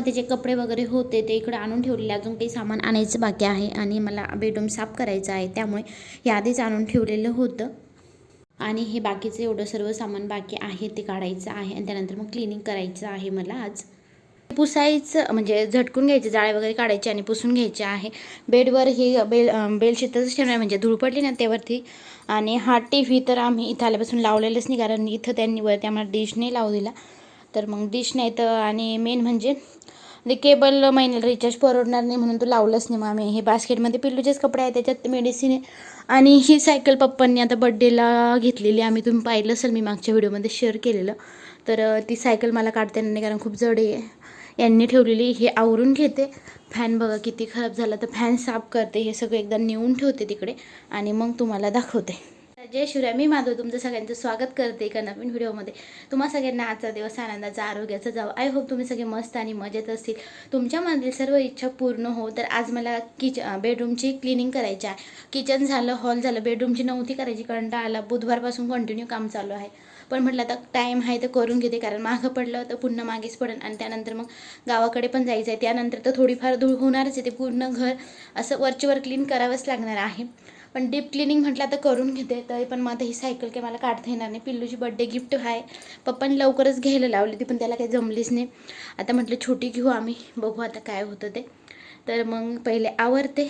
बेडरूममध्ये जे कपडे वगैरे होते ते इकडे आणून ठेवलेले अजून काही सामान आणायचं बाकी आहे आणि मला बेडरूम साफ करायचं आहे त्यामुळे हे आधीच आणून ठेवलेलं होतं. आणि हे बाकीचं एवढं सर्व सामान बाकी आहे ते काढायचं आहे आणि त्यानंतर मग क्लिनिंग करायचं आहे मला आज. पुसायचं म्हणजे झटकून घ्यायचे जाळे वगैरे काढायचे आणि पुसून घ्यायचे आहे. बेडवर ही बेल बेलशीतच ठेवणार म्हणजे धूळ पडली ना त्यावरती आणि हा टी व्ही तर आम्ही इथं आल्यापासून लावलेलंच नाही कारण इथं त्यांनी वरती आम्हाला डिश नाही लावू दिला तर मग डिश नाही तर आणि मेन म्हणजे ते केबल महिन्याला रिचार्ज परवडणार नाही म्हणून तो लावलंच नाही मग आम्ही हे बास्केटमध्ये पिल्लूचेच कपडे आहेत त्याच्यात मेडिसिन आहे. आणि ही सायकल पप्पांनी आता बड्डेला घेतलेली आम्ही तुम्ही पाहिलं असेल मी मागच्या व्हिडिओमध्ये शेअर केलेलं. तर ती सायकल मला काढता येणार नाही कारण खूप जड आहे. यांनी ठेवलेली हे आवरून घेते. फॅन बघा किती खराब झाला तर फॅन साफ करते. हे सगळं एकदा नेऊन ठेवते तिकडे. आणि मग तुम्हाला दाखवते. जय शिवराय. मी माधव तुमचं सगळ्यांचं स्वागत करते एका नवीन व्हिडिओमध्ये. तुम्हा सगळ्यांना आजचा दिवस आनंदाचा आरोग्याचा जावं. आय होप तुम्ही सगळे मस्त आणि मजेत असतील. तुमच्या मनातील सर्व इच्छा पूर्ण हो तर आज मला किच बेडरूमची क्लिनिंग करायची आहे. किचन झालं हॉल झालं बेडरूमची नव्हती करायची कंटाळा आला बुधवारपासून कंटिन्यू काम चालू आहे. पण म्हटलं आता टाईम आहे तर करून घेते कारण मागं पडलं तर पुन्हा मागेच पडेल आणि त्यानंतर मग गावाकडे पण जायचं आहे त्यानंतर तर थोडीफार धूळ होणारच आहे. ते पूर्ण घर असं वरचेवर क्लीन करावंच लागणार आहे. पण डीप क्लिनिंग म्हटलं तर करून घेते तरी पण मग आता ही सायकल काही मला काढता येणार नाही. पिल्लूची बड्डे गिफ्ट आहे. पप्पांनी लवकरच घ्यायला लावली ती पण त्याला काही जमलीच नाही. आता म्हटलं छोटी घेऊ आम्ही बघू आता काय होतं ते. तर मग पहिले आवरते.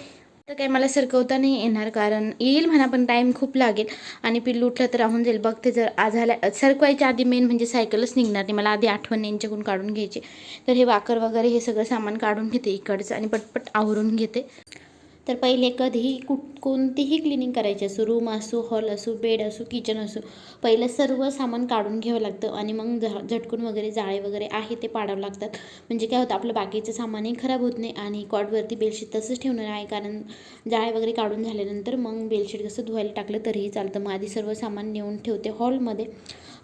तर काही मला सरकवता नाही येणार कारण येईल म्हणा पण टाईम खूप लागेल. आणि पिल्लू उठलं तर राहून जाईल. बघते जर आज सरकवायच्या आधी मेन म्हणजे सायकलच निघणार नाही. मला आधी आठवण यांच्याकडून काढून घ्यायची. तर हे वाकर वगैरे हे सगळं सामान काढून घेते इकडचं आणि पटपट आवरून घेते. तर पहिले कधीही कुठ कोणतीही क्लिनिंग करायची असो रूम असो हॉल असो बेड असो किचन असो पहिलं सर्व सामान काढून घ्यावं लागतं आणि मग झ झटकून वगैरे जाळे वगैरे आहे ते पाडावं लागतात. म्हणजे काय होतं आपलं बाकीचं सामानही खराब होत नाही आणि कॉटवरती बेडशीट तसंच ठेवणार आहे कारण जाळे वगैरे काढून झाल्यानंतर मग बेडशीट कसं धुवायला टाकलं तरीही चालतं. मग आधी सर्व सामान नेऊन ठेवते हॉलमध्ये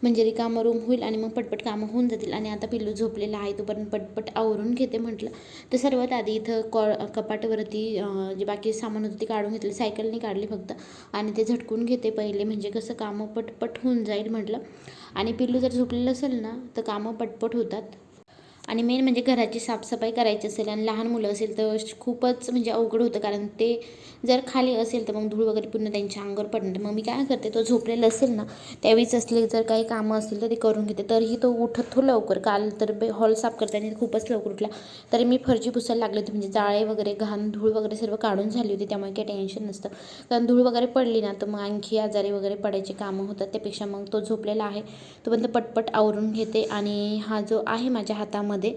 म्हणजे रिकामं रूम होईल आणि मग पटपट कामं होऊन जातील. आणि आता पिल्लू झोपलेला आहे तोपर्यंत पटपट आवरून घेते म्हटलं. तर सर्वात आधी इथं कॉ कपाटावरती जे बाकी सामान होतं ते काढून घेतले. सायकलने काढली फक्त. आणि ते झटकून घेते पहिले म्हणजे कसं कामं पटपट होऊन जाईल म्हटलं. आणि पिल्लू जर झोपलेलं असेल ना तर कामं पटपट होतात. आणि मेन म्हणजे घराची साफसफाई करायची असेल आणि लहान मुलं असेल तर खूपच म्हणजे अवघड होतं. कारण ते जर खाली असेल तर मग धूळ वगैरे पूर्ण त्यांच्या अंगावर पडणार. मग मी काय करते तो झोपलेला असेल ना त्यावेळीच असले जर काही कामं असतील तर ते करून घेते. तरीही तो उठत तो लवकर. काल तर बे हॉल साफ करताना खूपच लवकर उठला. तरी मी फरची पुसायला लागले होते. म्हणजे जाळे वगैरे घाण धूळ वगैरे सर्व काढून झाली होती. त्यामुळे काही टेन्शन नसतं. कारण धूळ वगैरे पडली ना तर मग आणखी आजारी वगैरे पडायचे कामं होतात. त्यापेक्षा मग तो झोपलेला आहे. तोपर्यंत पटपट आवरून घेते. आणि हा जो आहे माझ्या हातामध्ये मध्ये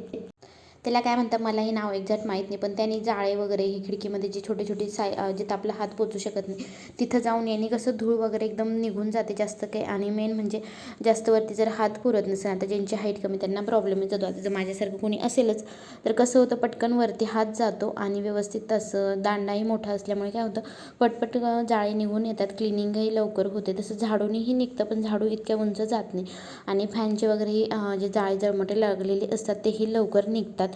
त्याला काय म्हणतात मलाही नाव एक्झॅक्ट माहीत नाही पण त्यांनी जाळे वगैरे हे खिडकीमध्ये जे छोटे छोटे साय जिथं आपला हात पोचू शकत नाही तिथं जाऊन याने कसं धूळ वगैरे एकदम निघून जाते जास्त काही. आणि मेन म्हणजे जास्त वरती जर हात पुरत नसेल आता ज्यांची हाईट कमी त्यांना प्रॉब्लेम येतो. आता जर माझ्यासारखं कोणी असेलच तर कसं होतं पटकन वरती हात जातो आणि व्यवस्थित तसं दांडाही मोठा असल्यामुळे काय होतं पटपट जाळे निघून येतात क्लिनिंगही लवकर होते. तसं झाडूनही निघतं पण झाडू इतक्या उंच जात नाही. आणि फॅनचे वगैरे जे जाळे जळमटे लागलेले असतात तेही लवकर निघतात.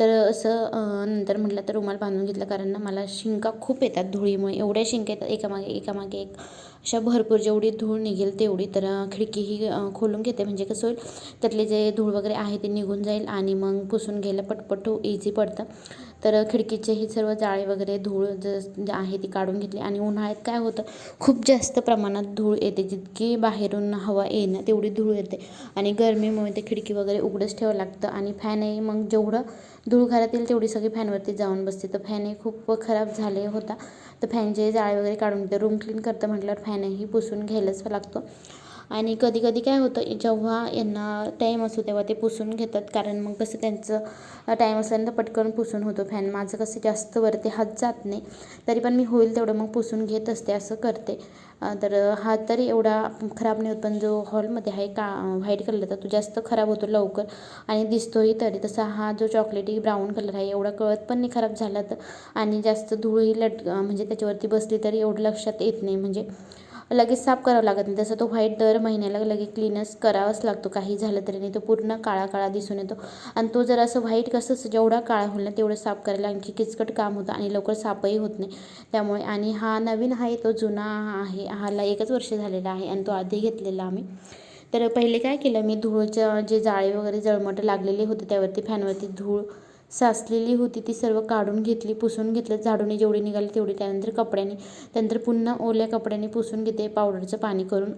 तर असं नंतर म्हटलं तर रुमाल बांधून घेतलं. कारण ना मला शिंका खूप येतात धुळीमुळे. एवढ्या शिंका येतात एकामागे एकामागे एक अशा भरपूर जेवढी धूळ निघेल तेवढी. तर खिडकीही खोलून घेते. म्हणजे कसं होईल त्यातले जे धूळ वगैरे आहे ते निघून जाईल आणि मग पुसून घ्यायला पटपट हो, इझी पडतं. तर खिडकीचेही सर्व जाळे वगैरे धूळ ज आहे ती काढून घेतली आणि उन्हाळ्यात काय होतं खूप जास्त प्रमाणात धूळ येते. जितकी बाहेरून हवा येणं तेवढी धूळ येते. आणि गरमीमुळे ते खिडकी वगैरे उघडंच ठेवावं लागतं आणि फॅनही मग जेवढं धूळ घरात येईल तेवढी सगळी फॅनवरती जाऊन बसते. तर फॅनही खूप खराब झाले होता. तर फॅनचे जाळे वगैरे काढून घेते रूम क्लीन करतं म्हटल्यावर फॅनही पुसून घ्यायलाच लागतो. आणि कधी कधी काय होतं जेव्हा यांना टाईम असतो तेव्हा ते पुसून घेतात. कारण मग कसं त्यांचं टाईम असल्यानंतर पटकन पुसून होतो फॅन माझं कसं जास्त वरती हात जात नाही. तरी पण मी होईल तेवढं मग पुसून घेत असते असं करते. तर हा तरी एवढा खराब नाही होत. पण जो हॉलमध्ये आहे का व्हाईट कलरचा तो जास्त खराब होतो लवकर. आणि दिसतोही तरी. तसा हा जो चॉकलेटी ब्राऊन कलर आहे एवढा कळत पण नाही खराब झाला तर. आणि जास्त धूळही लट म्हणजे त्याच्यावरती बसली तरी एवढं लक्षात येत नाही. म्हणजे लगेच साफ करावं लागत नाही. तसं तो व्हाईट दर महिन्याला लगेच क्लीनच करावाच लागतो. काही झालं तरी नाही तो पूर्ण काळा काळा दिसून येतो. आणि तो जर असं व्हाईट कसं जेवढा काळा होईल ना तेवढं साफ करायला आणखी किचकट काम होतं आणि लवकर साफही होत नाही. त्यामुळे आणि हा नवीन आहे तो जुना आहे. हाला एकच वर्ष झालेला आहे आणि तो आधी घेतलेला आम्ही. तर पहिले काय केलं मी धूळचं जे जाळे वगैरे जळमटं लागलेले होते त्यावरती फॅनवरती धूळ साचलेली होती. ती सर्व काढून घेतली पुसून घेतलं. झाडूने जेवढी निघाली तेवढी. त्यानंतर कपड्याने त्यानंतर पुन्हा ओल्या कपड्याने पुसून घेते. पावडरचं पाणी करून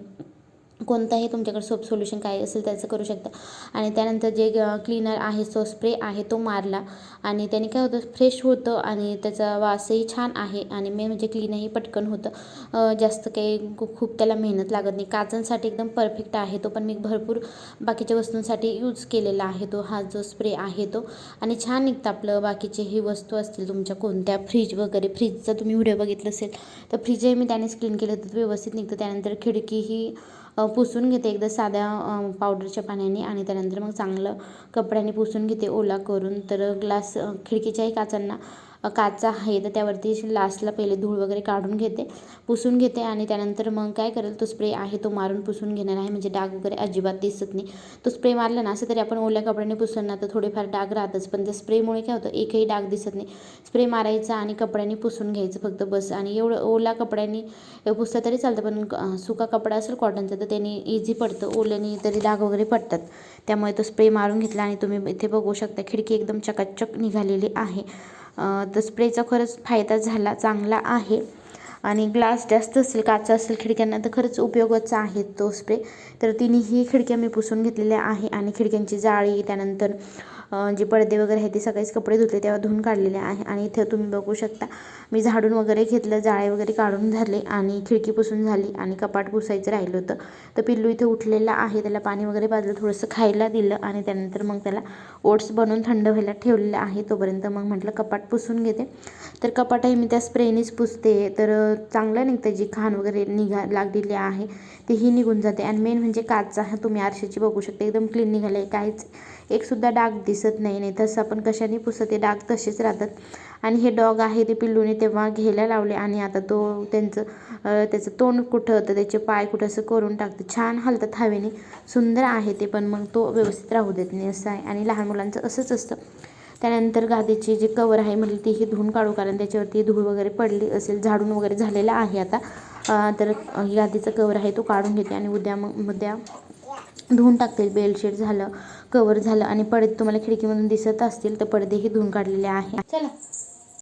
कोणताही तुमच्याकडे सोप सोल्युशन काय असेल त्याचं करू शकता. आणि त्यानंतर जे क्लीनर आहे सो स्प्रे आहे तो मारला. आणि त्याने काय होतं फ्रेश होतं आणि त्याचा वासही छान आहे. आणि मेन म्हणजे क्लीनही पटकन होतं. जास्त काही खूप त्याला मेहनत लागत नाही. काचांसाठी एकदम परफेक्ट आहे तो पण मी भरपूर बाकीच्या वस्तूंसाठी यूज केलेला आहे तो. हा जो स्प्रे आहे तो. आणि छान निघतं आपलं बाकीचे ही वस्तू असतील तुमच्या कोणत्या फ्रीज वगैरे. फ्रीजचा तुम्ही व्हिडिओ बघितलं असेल तर फ्रीजही मी त्यानेच क्लीन केलं तर व्यवस्थित निघतं. त्यानंतर खिडकी ही पुसून घेते. एकदा साध्या पावडरच्या पाण्याने आणि त्यानंतर मग चांगलं कपड्याने पुसून घेते ओला करून. तर ग्लास खिडकीच्याही काचांना काचा आहे तर त्यावरती लास्टला पहिले धूळ वगैरे काढून घेते पुसून घेते आणि त्यानंतर मग काय करेल तो स्प्रे आहे तो मारून पुसून घेणार आहे म्हणजे डाग वगैरे अजिबात दिसत नाही. तो स्प्रे मारला ना असं तरी आपण ओल्या कपड्याने पुसून ना तर थोडेफार डाग राहतच पण त्या स्प्रेमुळे काय होतं एकही डाग दिसत नाही. स्प्रे मारायचा आणि कपड्याने पुसून घ्यायचं फक्त बस आणि एवढं ओला कपड्याने पुसलं तरी चालतं पण सुका कपडा असेल कॉटनचा तर त्याने इझी पडतं ओल्याने तरी डाग वगैरे पडतात. त्यामुळे तो स्प्रे मारून घेतला आणि तुम्ही इथे बघू शकता खिडकी एकदम चकाचक निघालेली आहे. तर स्प्रेचा खरंच फायदा झाला चांगला आहे. आणि ग्लास जास्त असेल काचा असेल खिडक्यांना तर खरंच उपयोगाचा आहे तो स्प्रे. तर तिन्ही खिडक्या मी पुसून घेतलेल्या आहे आणि खिडक्यांची जाळी त्यानंतर जे पडदे वगैरे आहेत ते सकाळीच कपडे धुतले तेव्हा धुवून काढलेले आहे. आणि इथे तुम्ही बघू शकता मी झाडून वगैरे घेतलं जाळे वगैरे काढून झाले आणि खिडकी पुसून झाली आणि कपाट पुसायचं राहिलं होतं. तर पिल्लू इथे उठलेला आहे त्याला पाणी वगैरे पाजलं थोडंसं खायला दिलं आणि त्यानंतर मग त्याला ओट्स बनवून थंड व्हायला ठेवलेलं आहे. तोपर्यंत मग म्हटलं कपाट पुसून घेते. तर कपाटही मी त्या स्प्रेनीच पुसते. तर चांगलं निघतं जी घाण वगैरे निघा लागलेली आहे. तीही निघून जाते. आणि मेन म्हणजे काचा हा तुम्ही आरशाची बघू शकता. एकदम क्लीन निघाले आहे काहीच एकसुद्धा डाग दिसत नाही. नाही तसं आपण कशाने पुसत? ते डाग तसेच राहतात. आणि हे डॉग आहे ते पिल्लूने तेव्हा घ्यायला लावले. आणि आता तो त्यांचं त्याचं तोंड कुठं होतं? त्याचे पाय कुठं? असं करून टाकते. छान हलतात हवेने. सुंदर आहे ते पण. मग तो व्यवस्थित राहू देत नाही. असं आहे. आणि लहान मुलांचं असंच असतं. त्यानंतर गादीची जी कवर आहे म्हटलं तीही धुवून काढू. कारण त्याच्यावरती धूळ वगैरे पडली असेल. झाडून वगैरे झालेलं आहे आता. तर अं, कवर आहे तो काढून घेते आणि उद्या मग उद्या धुवून टाकतील. बेडशीट झालं कवर झालं आणि पडदे तुम्हाला खिडकीमधून दिसत असतील तर पडदेही धुवून काढलेले आहे. चला.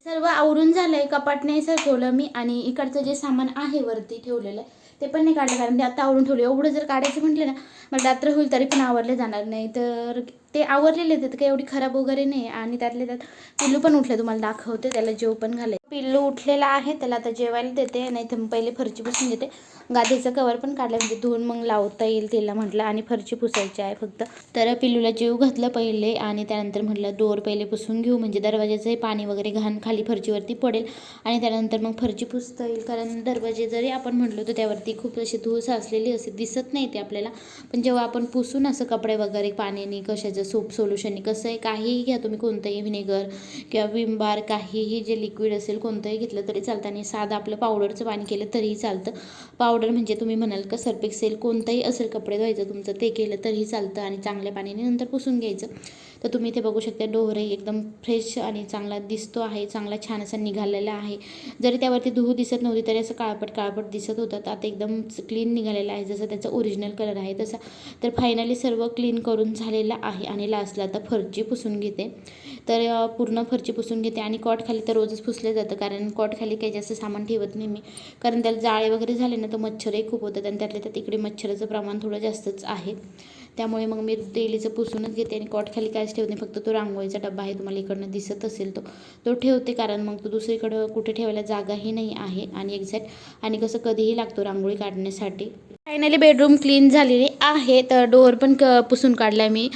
सर्व आवरून झालंय कपाट नाही ठेवलं मी आणि इकडचं जे सामान आहे वरती ठेवलेलं ते पण नाही काढलं कारण ते म्हणजे आता आवरून ठेवलं एवढं जर काढायचं म्हटलं ना मग रात्र होईल तरी पण आवरले जाणार नाही. तर ते आवरलेले आहेत काही एवढी खराब वगैरे नाही. आणि त्यातले त्यात पिल्लू पण उठले तुम्हाला दाखवते त्याला जेव पण घालाय पिल्लू उठलेला आहे त्याला आता जेवायला देते. नाही तर पहिले फरची पुसून देते गादीचं कवर पण काढलं म्हणजे धुवून मग लावता येईल तिला म्हटलं. आणि फरची पुसायची आहे फक्त. तर पिल्लूला जेव घातलं पहिले आणि त्यानंतर म्हटलं डोर पहिले पुसून घेऊ. म्हणजे दरवाजाचंही पाणी वगैरे घाण खाली फरचीवरती पडेल. आणि त्यानंतर मग फरची पुसता येईल. कारण दरवाजे जरी आपण म्हटलो तर त्यावरती खूप अशी धूळ साचलेली असे दिसत नाही ते आपल्याला. पण जेव्हा आपण पुसून असं कपडे वगैरे पाण्याने कशाचं म्हणजे सोप सोल्युशनने कसं आहे काहीही घ्या तुम्ही कोणतंही व्हिनेगर किंवा विम बार काहीही जे लिक्विड असेल कोणतंही घेतलं तरी चालतं आणि साधं आपलं पावडरचं पाणी केलं तरीही चालतं. पावडर म्हणजे तुम्ही म्हणाल का सर्फ एक्सेल कोणतंही असेल कपडे धुवायचं तुमचं ते केलं तरीही चालतं आणि चांगल्या पाण्याने नंतर पुसून घ्यायचं. तर तुम्ही इथे बघू शकता डोहरे एकदम फ्रेश आणि चांगला दिसतो आहे चांगला छान असा निघालेला आहे. जरी त्यावरती धूळ दिसत नव्हती तरी असं काळपट काळपट दिसत होतं. तर आता एकदम क्लीन निघालेला आहे जसं त्याचा ओरिजिनल कलर आहे तसा. तर फायनली सर्व क्लीन करून झालेला आहे आणि लास्टला आता फरची पुसून घेते. तर पूर्ण फरची पुसून घेते आणि कॉट खाली तर रोजच पुसले जातं कारण कॉट खाली काही जास्त सामान ठेवत नाही मी. कारण त्याला जाळे वगैरे झाले ना तर मच्छरही खूप होतात आणि त्यातल्या त्यात इकडे मच्छराचं प्रमाण थोडं जास्तच आहे. त्यामुळे मग मी डेलीचं पुसूनच घेते आणि कॉटखाली कायच काहीच फक्त तो रांगोळीचा डब्बा आहे तुम्हाला इकडनं दिसत असेल तो. तो ठेवते कारण मग तो दुसरीकडं कुठे ठेवायला जागाही नाही आहे आणि एक्झॅक्ट आणि कसं कधीही लागतो रांगोळी काढण्यासाठी. फायनली बेडरूम क्लीन झालेली आहे. तर डोअर पण क पुसून काढला मी.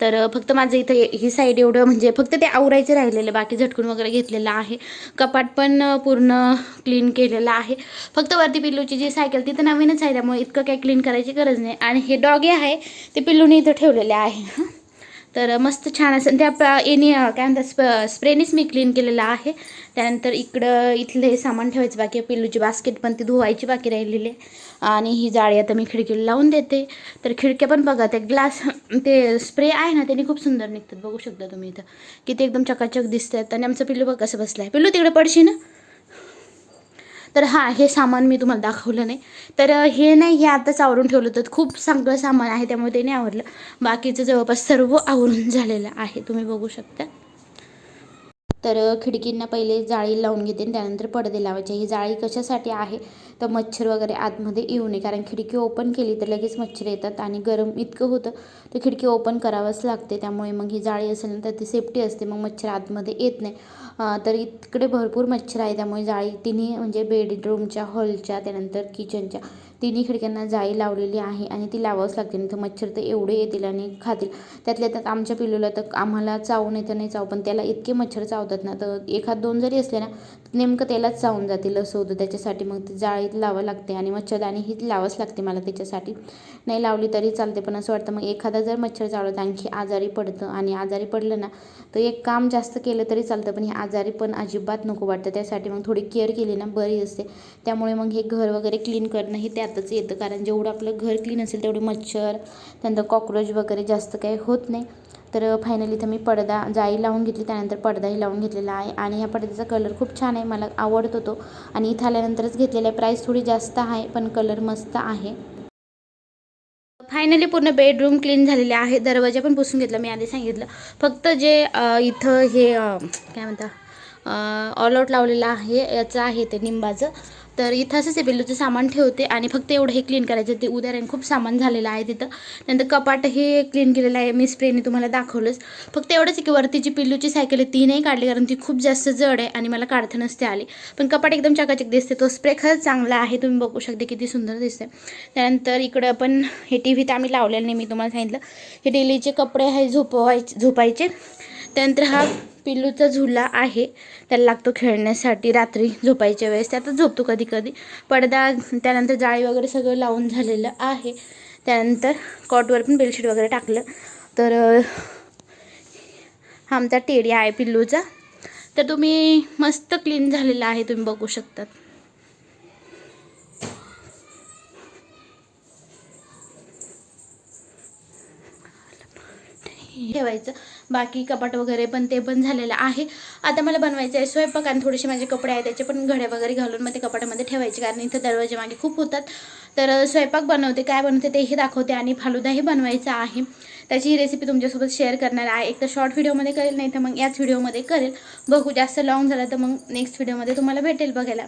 तर फक्त माझं इथं ही साईड एवढं म्हणजे फक्त ते आवरायचे राहिलेलं बाकी झटकून वगैरे घेतलेलं आहे. कपाट पण पूर्ण क्लीन केलेलं आहे. फक्त वरती पिल्लूची जी सायकल ती तर नवीनच आहे त्यामुळे इतकं काही क्लीन करायची गरज नाही. आणि हे डॉगे आहे ते पिल्लूने इथं ठेवलेले आहे. हं. तर मस्त छान असं त्या प याने काय म्हणतात स्प स्प्रेनेच मी क्लीन केलेलं आहे. त्यानंतर इकडं इथले सामान ठेवायचं बाकी आहे. पिल्लूची बास्केट पण ती धुवायची बाकी राहिलेली आहे. आणि ही जाळी आता मी खिडकीला लावून देते. तर खिडक्या पण बघा त्या ग्लास ते स्प्रे आहे ना त्याने खूप सुंदर निघतात. बघू शकता तुम्ही इथं. किती एकदम चकाचक दिसतात आणि आमचं पिल्लू बघ कसं बसलं आहे पिल्लू तिकडे पडशी ना? तर हां हे सामान मी तुम्हाला दाखवलं नाही. तर हे नाही हे आताच आवरून ठेवलं तर खूप चांगलं सामान आहे त्यामुळे ते नाही आवडलं बाकीचं जवळपास सर्व आवरून झालेलं आहे. तुम्ही बघू शकता. तर खिडकींना पहिले जाळी लावून घेते आणि त्यानंतर पडदे लावायचे. ही जाळी कशासाठी आहे? तर मच्छर वगैरे आतमध्ये येऊ नये. कारण खिडकी ओपन केली तर लगेच मच्छर येतात आणि गरम इतकं होतं तर खिडकी ओपन करावंच लागते. त्यामुळे मग ही जाळी असेल ना तर ती सेफ्टी असते. मग मच्छर आतमध्ये येत नाही. तर इकडे भरपूर मच्छर आहे त्यामुळे जाळी तिन्ही म्हणजे बेडरूमच्या हॉलच्या त्यानंतर किचनच्या तिन्ही खिडक्यांना जाळी लावलेली आहे आणि ती लावावंच लागते. नाही तर मच्छर तर एवढे येतील आणि खातील. त्यातल्या त्यात आमच्या पिल्लूला तर आम्हाला चावून येतं नाही चाव पण त्याला इतके मच्छर चावतात ना तर एखाद दोन जरी असले ना नेमकं त्यालाच चावून जातील असं होतं त्याच्यासाठी मग ती जाळीत लावावं लागते आणि मच्छरदाणी ही लावावंच लागते मला त्याच्यासाठी. नाही लावली तरी चालते पण असं वाटतं मग एखादा जर मच्छर चावलं तर आणखी आजारी पडतं आणि आजारी पडलं ना तर एक काम जास्त केलं तरी चालतं पण हे आजारी पण अजिबात नको वाटतं. त्यासाठी मग थोडी केअर केली ना बरी असते. त्यामुळे मग हे घर वगैरे क्लीन करणं हे त्यातच येतं कारण जेवढं आपलं घर क्लीन असेल तेवढे मच्छर त्यानंतर कॉक्रोच वगैरे जास्त काही होत नाही. तर फायनली इथं मी पडदा जाळी लावून घेतली. त्यानंतर पडदाही लावून घेतलेला आहे. आणि ह्या पडद्याचा कलर खूप छान आहे. मला आवडतो तो. आणि इथं आल्यानंतरच घेतलेला आहे. प्राईस थोडी जास्त आहे पण कलर मस्त आहे. फायनली पूर्ण बेडरूम क्लीन झालेले आहे. दरवाजा पण पुसून घेतला मी आधी सांगितलं. फक्त जे इथं हे काय म्हणता ऑल आउट लावलेलं आहे याचं आहे ते निंबाचं. तर इथं असंच आहे बिल्लूचं सामान ठेवते आणि फक्त एवढं हे क्लीन करायचं. ते उद्या राहीन खूप सामान झालेलं आहे तिथं. नंतर कपाट हे क्लीन केलेलं आहे. मी स्प्रेने तुम्हाला दाखवलंच. फक्त एवढंच आहे की वरती जी पिल्लूची सायकल आहे ती नाही काढली कारण ती खूप जास्त जड आहे आणि मला काढता नसते आली. पण कपाट एकदम चकाचक दिसते. तो स्प्रे खरंच चांगला आहे. तुम्ही बघू शकते किती सुंदर दिसते त्यानंतर इकडं पण हे टी व्ही तर आम्ही लावलेलं नाही मी तुम्हाला सांगितलं. हे डेलीचे कपडे आहे झोपवायचे झोपायचे. त्यानंतर हा पिल्लूचा झुला आहे. त्याला लागतो खेळण्यासाठी. रात्री झोपायच्या वेळेस त्यातच झोपतो कधी कधी पडदा त्यानंतर जाळी वगैरे सगळं लावून झालेलं आहे. त्यानंतर कॉटवर पण बेडशीट वगैरे टाकलं. तर हा आमचा टेडी आहे पिल्लूचा. तर तुम्ही मस्त क्लीन झालेला आहे तुम्ही बघू शकतात. ठेवायचं. बाकी कपाट वगैरे पण ते पण झालेलं आहे. आता मला बनवायचं आहे स्वयंपाक आणि थोडेसे माझे कपडे आहेत त्याचे पण घड्या वगैरे घालून मग ते कपाटामध्ये ठेवायचे. कारण इथं दरवाजे मागे खूप होतात. तर स्वयंपाक बनवते काय बनवते तेही दाखवते आणि फालुदाही बनवायचा आहे. त्याची ही रेसिपी तुमच्यासोबत शेअर करणार आहे. एक तर शॉर्ट व्हिडिओमध्ये करेल नाही तर मग याच व्हिडिओमध्ये करेल. बघू जास्त लॉंग झालं तर मग नेक्स्ट व्हिडिओमध्ये तुम्हाला भेटेल बघायला.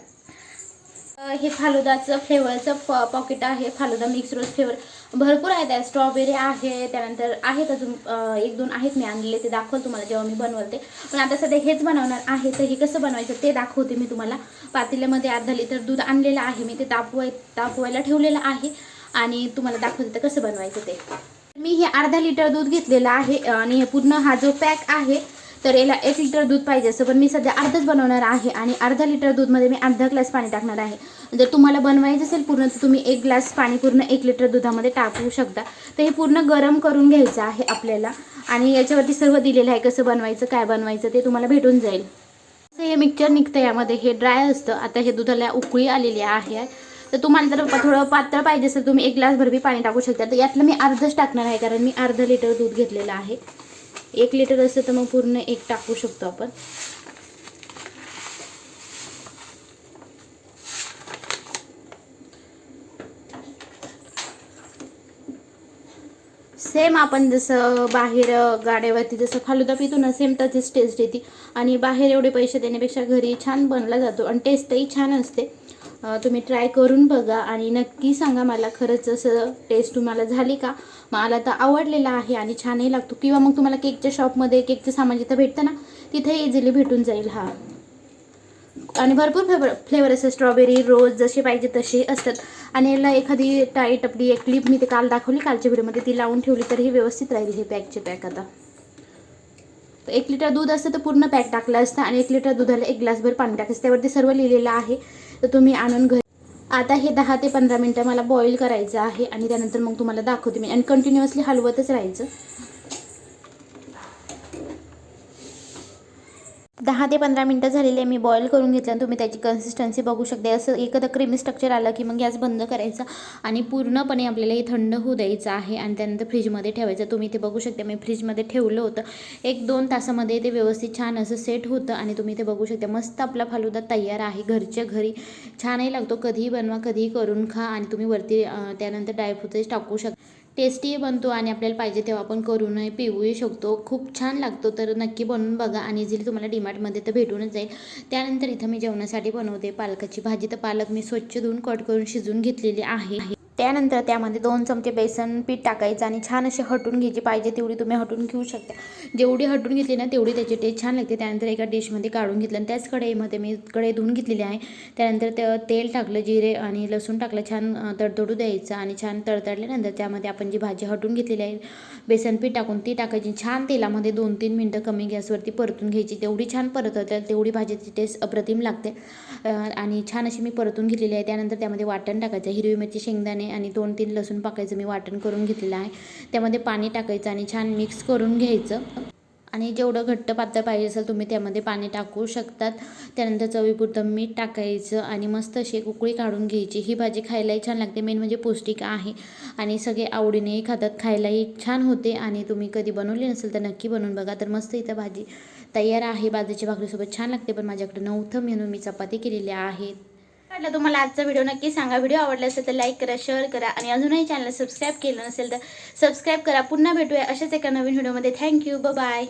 हे फालुदाचं फ्लेवरचं प पॉकेट आहे. फालुदा मिक्स रोज फ्लेवर भरपूर आहेत. स्ट्रॉबेरी आहे त्यानंतर आहेत अजून एक दोन आहेत मी आणलेले. ते दाखवल तुम्हाला जेव्हा मी बनवते. पण आता सध्या हेच बनवणार आहे. तर हे कसं बनवायचं ते दाखवते मी तुम्हाला. पातेल्यामध्ये अर्धा लिटर दूध आणलेलं आहे. मी ते तापवाय तापवायला ठेवलेलं आहे. आणि तुम्हाला दाखवते तर कसं बनवायचं ते. मी हे अर्धा लिटर दूध घेतलेलं आहे. आणि हे पूर्ण हा जो पॅक आहे तर याला एक लिटर दूध पाहिजे. असं पण मी सध्या अर्धच बनवणार आहे आणि अर्धा लिटर दूधमध्ये मी अर्धा ग्लास पाणी टाकणार आहे. जर तुम्हाला बनवायचं असेल पूर्ण तर तुम्ही एक ग्लास पाणी पूर्ण एक लिटर दुधामध्ये टाकू शकता. तर हे पूर्ण गरम करून घ्यायचं आहे आपल्याला आणि याच्यावरती सर्व दिलेलं आहे कसं बनवायचं काय बनवायचं ते तुम्हाला भेटून जाईल. असं हे मिक्सचर निघतं यामध्ये. हे ड्राय असतं. आता हे दुधाला उकळी आलेली आहे. तर तुम्हाला जर थोडं पातळ पाहिजे असेल तुम्ही एक ग्लास भरबी पाणी टाकू शकता. तर यातलं मी अर्धच टाकणार आहे कारण मी अर्धा लिटर दूध घेतलेलं आहे. एक लिटर असतं तर मग पूर्ण एक टाकू शकतो आपण. सेम आपण जसं बाहेर गाड्यावरती जसं फालुदा पितो ना सेम तशीच टेस्ट येते. आणि बाहेर एवढे पैसे देण्यापेक्षा घरी छान बनला जातो. आणि टेस्टही छान असते. तुम्ही ट्राय करून बघा आणि नक्की सांगा मला खरंच असं टेस्ट तुम्हाला झाली का? मला तर आवडलेला आहे आणि छानही लागतो. किंवा मग तुम्हाला केकच्या शॉपमध्ये केकचं सामान जिथं भेटतं ना तिथे इझिली भेटून जाईल हा. आणि भरपूर फ्लेवर फ्लेवर असतात. स्ट्रॉबेरी रोज जसे पाहिजे तसे असतात. आणि याला एखादी टाईट आपली एक क्लिप मी ते काल दाखवली कालच्या व्हिडिओमध्ये ती लावून ठेवली तर ही व्यवस्थित राहील हे पॅकचे पॅक आता. तर एक लिटर दूध असतं तर पूर्ण पॅक टाकलं असतं आणि एक लिटर दुधाला एक ग्लासभर पाणी टाकायचं त्यावरती सर्व लिहिलेलं आहे. तर तुम्ही आणून घरी आता हे दहा ते पंधरा मिनटं मला बॉईल करायचं आहे आणि त्यानंतर मग तुम्हाला दाखवते मी. आणि कंटिन्युअसली हलवतच राहायचं. दहा ते पंधरा मिनटं झालेली आहे मी बॉईल करून घेतलं आणि तुम्ही त्याची कन्सिस्टन्सी बघू शकते. असं एखादं क्रीमी स्ट्रक्चर आलं की मग गॅस बंद करायचा आणि पूर्णपणे आपल्याला हे थंड होऊ द्यायचं आहे आणि त्यानंतर फ्रीजमध्ये ठेवायचं. तुम्ही ते बघू शकता मी फ्रीजमध्ये ठेवलं होतं. एक दोन तासामध्ये ते व्यवस्थित छान असं सेट होतं आणि तुम्ही ते बघू शकता. मस्त आपला फालुदा तयार आहे घरच्या घरी. छानही लागतो. कधीही बनवा कधीही करून खा आणि तुम्ही वरती त्यानंतर ड्रायफ्रुट्स टाकू शकता. टेस्टीही बनतो आणि आपल्याला पाहिजे तेव्हा आपण करूनही पिऊही शकतो. खूप छान लागतो तर नक्की बनवून बघा आणि इझिली तुम्हाला डिमार्टमध्ये तर भेटूनच जाईल. त्यानंतर इथं मी जेवणासाठी बनवते पालकाची भाजी. तर पालक मी स्वच्छ धुवून कट करून शिजवून घेतलेली आहे. त्यानंतर त्यामध्ये दोन चमचे बेसन पीठ टाकायचं आणि छान असे हटून घ्यायची. पाहिजे तेवढी तुम्ही हटून घेऊ शकता. जेवढी हटून घेतली ना तेवढी त्याची टेस्ट छान लागते. त्यानंतर एका डिशमध्ये काढून घेतलं आणि त्याच कढईमध्ये मी कढई धुवून घेतलेली आहे. त्यानंतर ते तेल टाकलं जिरे आणि लसूण टाकलं छान तडतडू द्यायचं आणि छान तडतडल्यानंतर त्यामध्ये आपण जी भाजी हटून घेतलेली आहे बेसन पीठ टाकून ती टाकायची. छान तेलामध्ये दोन तीन मिनटं कमी गॅसवरती परतून घ्यायची. तेवढी छान परत होते तेवढी भाजीची टेस्ट अप्रतिम लागते. आणि छान अशी मी परतून घेतलेली आहे. त्यानंतर त्यामध्ये वाटण टाकायचं. हिरवी मिरची शेंगदाणे आणि दोन तीन लसूण पाकायचं मी वाटण करून घेतलेलं आहे. त्यामध्ये पाणी टाकायचं आणि छान मिक्स करून घ्यायचं. आणि जेवढं घट्ट पातळ पाहिजे असेल तुम्ही त्यामध्ये पाणी टाकू शकतात. त्यानंतर चवीपुरतं मीठ टाकायचं आणि मस्त अशी उकळी काढून घ्यायची. ही भाजी खायलाही छान लागते. मेन म्हणजे पौष्टिक आहे. आणि सगळे आवडीनेही खातात. खायलाही छान होते. आणि तुम्ही कधी बनवली नसेल तर नक्की बनवून बघा. तर मस्त इथं भाजी तयार आहे. बाजरीच्या भाकरीसोबत छान लागते. पण माझ्याकडे नऊथं म्हणून मी चपाती केलेली आहे. वाटलं तुम्हाला आजचा व्हिडिओ नक्की सांगा. व्हिडिओ आवडला असेल तर लाईक करा शेअर करा आणि अजूनही चॅनल सबस्क्राईब केलं नसेल तर सबस्क्राईब करा. पुन्हा भेटूया अशाच एका नवीन व्हिडिओमध्ये. Thank you bye